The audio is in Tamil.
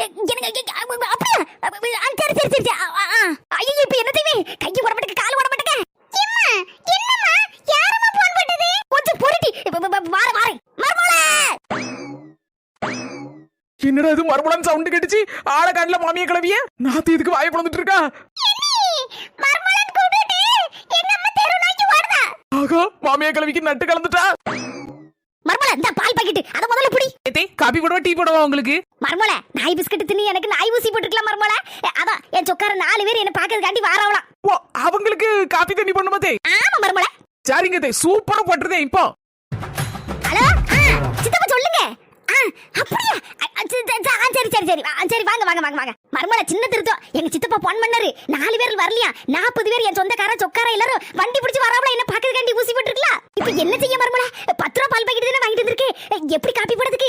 எனக்கு அப்படியா சரி சரி சரி. ஐயோ இப்ப என்ன செய்வேன் கையை ஓட மாட்டேங்க கால் ஓட மாட்டேங்க. என்னம்மா? யாரம்மா போன் பண்ணது கொஞ்சம் பொறுட்டி வார மர்மோளே என்னடா இது சவுண்ட் கேட்டுச்சு? ஆள கண்ணுல மாமிய கிளவிய? நாத்து இதுக்கு வாய பிளந்துட்டு இருக்கா? கூப்பிட்டு எங்க அம்மா தெரு நோக்கி ஓடுதா? ஆகா மாமிய கிளவிக்கு நட்டு கலந்துட்டா? மர்மோள இந்த பால் பாக்கெட் அத முதல்ல காபி போடவா டீ போடவா உங்களுக்கு? மர்மோள நாய் பிஸ்கட் தின்னு எனக்கு நாய் ஊசி போட்டுக்கலாம் மர்மோள. அதான் என் சொக்கார நாலு பேர் என்ன பாக்கிறதுக்காண்டி வாரவலாம். ஓ அவங்களுக்கு காபி தண்ணி பண்ணுமா தே? ஆமா மர்மோள. சரிங்க தே சூப்பரா பட்டுறதே இப்போ. ஹலோ சித்தப்பா சொல்லுங்க. அப்படியா? சரி, சரி, சரி, சரி வாங்க வாங்க வாங்க வாங்க. மர்மல சின்ன திருத்தம். எங்க சித்தப்பா போன் பண்ணாரு. நாலு பேர் வரலையா? நாற்பது பேர் என் சொந்தக்கார சொக்கார எல்லாரும் வண்டி பிடிச்சு வராமல என்ன பாக்குறதுக்காண்டி ஊசி போட்டுருக்கலாம்? இப்ப என்ன செய்ய மர்மல பத்து ரூபா பால் பாக்கெட் தானே வாங்கிட்டு வந்திருக்கு. எப்படி காப்பி போடுறதுக்கு?